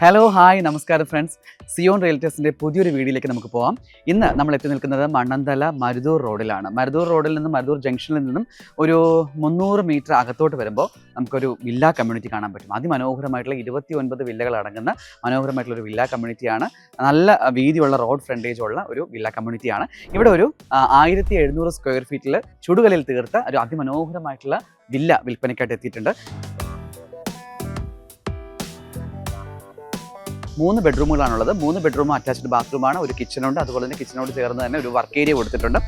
Hello hi നമസ്കാരം friends Zion റിയൽറ്റേഴ്സിന്റെ പുതിയൊരു വീഡിയോയിലേക്ക് നമുക്ക് പോകാം ഇന്ന് നമ്മൾ എത്തി നിൽക്കുന്നത് മണ്ണന്തല മരുതൂർ റോഡിലാണ്. മരുതൂർ റോഡിൽ നിന്നും മരുതൂർ ജംഗ്ഷനിൽ നിന്നും ഒരു മുന്നൂറ് മീറ്റർ അകത്തോട്ട് വരുമ്പോൾ നമുക്കൊരു വില്ല കമ്മ്യൂണിറ്റി കാണാൻ പറ്റും. അതിമനോഹരമായിട്ടുള്ള ഇരുപത്തി ഒൻപത് വില്ലകൾ അടങ്ങുന്ന മനോഹരമായിട്ടുള്ള ഒരു വില്ല കമ്മ്യൂണിറ്റിയാണ് നല്ല വീതിയുള്ള റോഡ് ഫ്രണ്ടേജ് ഉള്ള ഒരു വില്ല കമ്മ്യൂണിറ്റിയാണ് ഇവിടെ ഒരു ആയിരത്തി എഴുന്നൂറ് സ്ക്വയർ ഫീറ്റിൽ ചുടുകലിൽ തീർത്ത ഒരു അതിമനോഹരമായിട്ടുള്ള വില്ല വിൽപ്പനയ്ക്കായിട്ട് എത്തിയിട്ടുണ്ട്. മൂന്ന് ബെഡ്റൂമുകളാണുള്ളത്. മൂന്ന് ബെഡ്റൂം അറ്റാച്ച്ഡ് ബാത്റൂമാണ്. ഒരു കിച്ചണുണ്ട്. അതുപോലെ തന്നെ കിച്ചണോട് ചേർന്ന് തന്നെ ഒരു വർക്ക് ഏരിയ കൊടുത്തിട്ടുണ്ട്.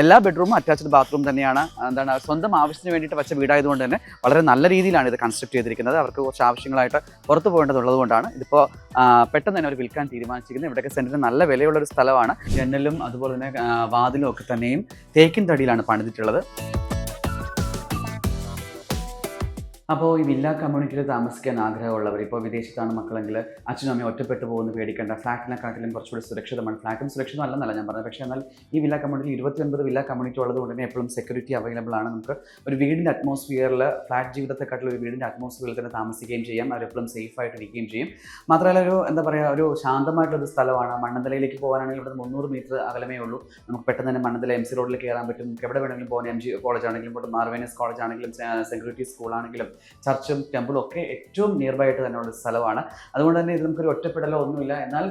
എല്ലാ ബെഡ്റൂമും അറ്റാച്ച്ഡ് ബാത്റൂം തന്നെയാണ്. എന്താണ് സ്വന്തം ആവശ്യത്തിന് വേണ്ടിയിട്ട് വെച്ച വീടായതുകൊണ്ട് തന്നെ വളരെ നല്ല രീതിയിലാണ് ഇത് കൺസ്ട്രക്ട് ചെയ്തിരിക്കുന്നത്. അവർക്ക് കുറച്ച് ആവശ്യങ്ങളായിട്ട് പുറത്ത് പോകേണ്ടതുള്ളത് കൊണ്ടാണ്. ഇതിപ്പോൾ പെട്ടെന്ന് തന്നെ അവർ വിൽക്കാൻ തീരുമാനിച്ചിരിക്കുന്നത്. ഇവിടെയൊക്കെ സെന്റിന് നല്ല വിലയുള്ള ഒരു സ്ഥലമാണ്. ജനലും അതുപോലെ തന്നെ വാതിലും ഒക്കെ തന്നെയും തേക്കിൻ തടിയിലാണ് പണിതിട്ടുള്ളത്. അപ്പോൾ ഈ വില്ല കമ്മ്യൂണിറ്റിയിൽ താമസിക്കാൻ ആഗ്രഹമുള്ളവർ ഇപ്പോൾ വിദേശത്താണ് മക്കളെങ്കിൽ അച്ഛനും അമ്മയും ഒറ്റപ്പെട്ടു പോകുന്ന പേടിക്കേണ്ട. ഫ്ലാറ്റിനെക്കാട്ടിലും കുറച്ചുകൂടി സുരക്ഷിതമാണ്. ഫ്ലാറ്റും അല്ലെന്നല്ല ഞാൻ പറഞ്ഞത്. പക്ഷേ എന്നാൽ ഈ വില്ല കമ്മ്യൂണിറ്റി ഇരുപത്തിയൊൻപത് വില്ല കമ്മ്യൂണിറ്റി ഉള്ളത് കൊണ്ട് തന്നെ എപ്പോഴും സെക്യൂരിറ്റി അവൈലബിൾ ആണ്. നമുക്ക് ഒരു വീടിന്റെ അറ്റ്മോസ്ഫിയറിൽ ഫ്ലാറ്റ് ജീവിതത്തെക്കാട്ടിലും ഒരു വീടിന്റെ അറ്റ്മോസ്ഫിയറിൽ തന്നെ താമസിക്കുകയും ചെയ്യാം. അവരെപ്പോഴും സേഫ് ആയിട്ട് ഇരിക്കുകയും ചെയ്യും. മാത്രമല്ല ഒരു എന്താ പറയുക ഒരു ശാന്തമായിട്ടൊരു സ്ഥലമാണ്. മണ്ണന്തലയിലേക്ക് പോകാനാണെങ്കിൽ ഇവിടെ മുന്നൂറ് മീറ്റർ അകലമേ ഉള്ളൂ. നമുക്ക് പെട്ടെന്ന് തന്നെ മണ്ണന്തല എം സി റോഡിൽ കയറാൻ പറ്റും. നമുക്ക് എവിടെ വേണമെങ്കിലും പോകാൻ എം ജി കോളേജ് ആണെങ്കിലും മാർവേനസ് കോളേജ് ആണെങ്കിലും സെക്യൂരിറ്റി സ്കൂൾ ആണെങ്കിലും ചർച്ചും ടെമ്പിളും ഒക്കെ ഏറ്റവും നിയർ ബൈ ആയിട്ട് ഉള്ള സ്ഥലമാണ്. അതുകൊണ്ട് തന്നെ ഇത് നമുക്കൊരു ഒറ്റപ്പെടലോ ഒന്നുമില്ല. എന്നാൽ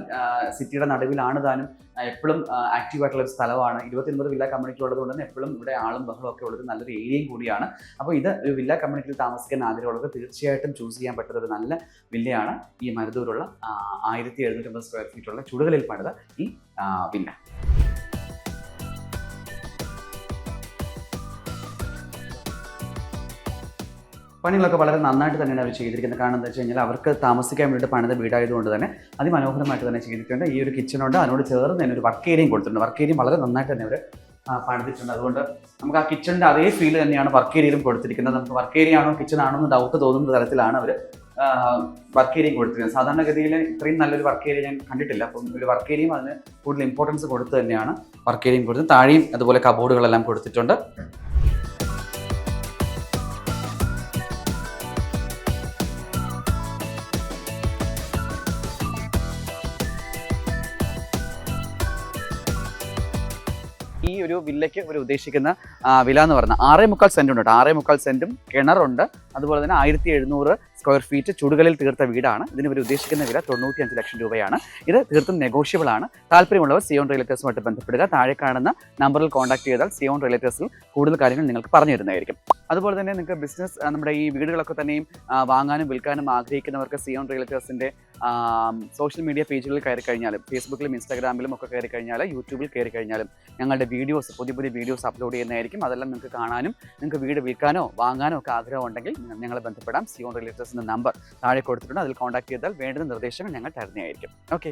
സിറ്റിയുടെ നടുവിലാണ് താനും എപ്പോഴും ആക്റ്റീവ് ആയിട്ടുള്ള ഒരു സ്ഥലമാണ്. ഇരുപത്തിയൊൻപത് വില്ല കമ്മ്യൂണിറ്റി ഉള്ളതുകൊണ്ട് തന്നെ എപ്പോഴും ഇവിടെ ആളും ബഹളവും ഒക്കെ ഉള്ളത് നല്ലൊരു ഏരിയയും കൂടിയാണ്. അപ്പോൾ ഇത് ഒരു വില്ല കമ്മ്യൂണിറ്റിയിൽ താമസിക്കാൻ ആഗ്രഹമുള്ളത് തീർച്ചയായിട്ടും ചൂസ് ചെയ്യാൻ പറ്റുന്ന ഒരു നല്ല വില്ലയാണ് ഈ മരുതൂരുള്ള ആയിരത്തി എഴുന്നൂറ്റമ്പത് സ്ക്വയർ ഫീറ്റുള്ള ചുടുകളിൽ പണിത ഈ വില്ല പണികളൊക്കെ വളരെ നന്നായിട്ട് തന്നെയാണ് അവർ ചെയ്തിരിക്കുന്നത്. കാരണം എന്താ വെച്ച് കഴിഞ്ഞാൽ അവർക്ക് താമസിക്കാൻ വേണ്ടിയിട്ട് പണിത വീടായതുകൊണ്ട് തന്നെ അതിമനോഹരമായിട്ട് തന്നെ ചെയ്തിട്ടുണ്ട്. ഈ ഒരു കിച്ചണുണ്ട് അതിനോട് ചേർന്ന് തന്നെ ഒരു വർക്ക് ഏരിയയും കൊടുത്തിട്ടുണ്ട്. വർക്ക് ഏരിയയും വളരെ നന്നായിട്ട് തന്നെ അവർ പണിതിട്ടുണ്ട്. അതുകൊണ്ട് നമുക്ക് ആ കിച്ചണിന്റെ അതേ ഫീൽ തന്നെയാണ് വർക്ക് ഏരിയയിലും കൊടുത്തിരിക്കുന്നത്. നമുക്ക് വർക്ക് ഏരിയ ആണോ കിച്ചൺ ആണോ എന്ന് ഡൗട്ട് തോന്നുന്ന തരത്തിലാണ് അവർ വർക്ക് ഏരിയയും കൊടുത്തിരിക്കുന്നത്. സാധാരണഗതിയിൽ ഇത്രയും നല്ലൊരു വർക്ക് ഏരിയ ഞാൻ കണ്ടിട്ടില്ല. അപ്പം ഒരു വർക്ക് ഏരിയയും അതിന് കൂടുതൽ ഇമ്പോർട്ടൻസ് കൊടുത്ത് തന്നെയാണ് വർക്ക് ഏരിയയും കൊടുത്തത് താഴെയും അതുപോലെ കബോർഡുകളെല്ലാം കൊടുത്തിട്ടുണ്ട്. ഈ ഒരു വില്ലയ്ക്ക് ഒരു ഉദ്ദേശിക്കുന്ന വില എന്ന് പറഞ്ഞാൽ ആറേ മുക്കാൽ സെന്റ് ഉണ്ട് ആറേ മുക്കാൽ സെന്റും കിണറുണ്ട്. അതുപോലെ തന്നെ ആയിരത്തി എഴുന്നൂറ് സ്ക്വയർ ഫീറ്റ് ചുടുകളിൽ തീർത്ത വീടാണ്. ഇതിന് ഇവർ ഉദ്ദേശിക്കുന്ന വില തൊണ്ണൂറ്റി അഞ്ച് ലക്ഷം രൂപയാണ്. ഇത് തീർത്തും നെഗോഷ്യബിൾ ആണ്. താല്പര്യമുള്ളവർ സിയോൺ റിലേറ്റേഴ്സുമായിട്ട് ബന്ധപ്പെടുക താഴെ കാണുന്ന നമ്പറിൽ കോൺടാക്ട് ചെയ്താൽ സിയോൺ റിലേറ്റേഴ്സിൽ കൂടുതൽ കാര്യങ്ങൾ നിങ്ങൾക്ക് പറഞ്ഞു തരുന്നതായിരിക്കും. അതുപോലെ തന്നെ നിങ്ങൾക്ക് ബിസിനസ് നമ്മുടെ ഈ വീടുകളൊക്കെ തന്നെയും വാങ്ങാനും വിൽക്കാനും ആഗ്രഹിക്കുന്നവർക്ക് സിയോൺ റിലേറ്റേഴ്സിന്റെ സോഷ്യൽ മീഡിയ പേജുകളിൽ കയറി കഴിഞ്ഞാലും ഫേസ്ബുക്കിലും ഇൻസ്റ്റാഗ്രാമിലും ഒക്കെ കയറി കഴിഞ്ഞാൽ യൂട്യൂബിൽ കയറി കഴിഞ്ഞാലും ഞങ്ങളുടെ വീഡിയോസ് പുതിയ പുതിയ വീഡിയോസ് അപ്ലോഡ് ചെയ്യുന്നതായിരിക്കും. അതെല്ലാം നിങ്ങൾക്ക് കാണാനും നിങ്ങൾക്ക് വീട് വിൽക്കാനോ വാങ്ങാനോ ഒക്കെ ആഗ്രഹം ഉണ്ടെങ്കിൽ ഞങ്ങളെ ബന്ധപ്പെടാം. സിയോൺ റിലേറ്റേഴ്സിന്റെ നമ്പർ താഴെ കൊടുത്തിട്ടുണ്ട്. അതിൽ കോൺടാക്ട് ചെയ്താൽ വേണ്ടുന്ന നിർദ്ദേശങ്ങൾ ഞങ്ങൾ തരുന്നതായിരിക്കും. ഓക്കെ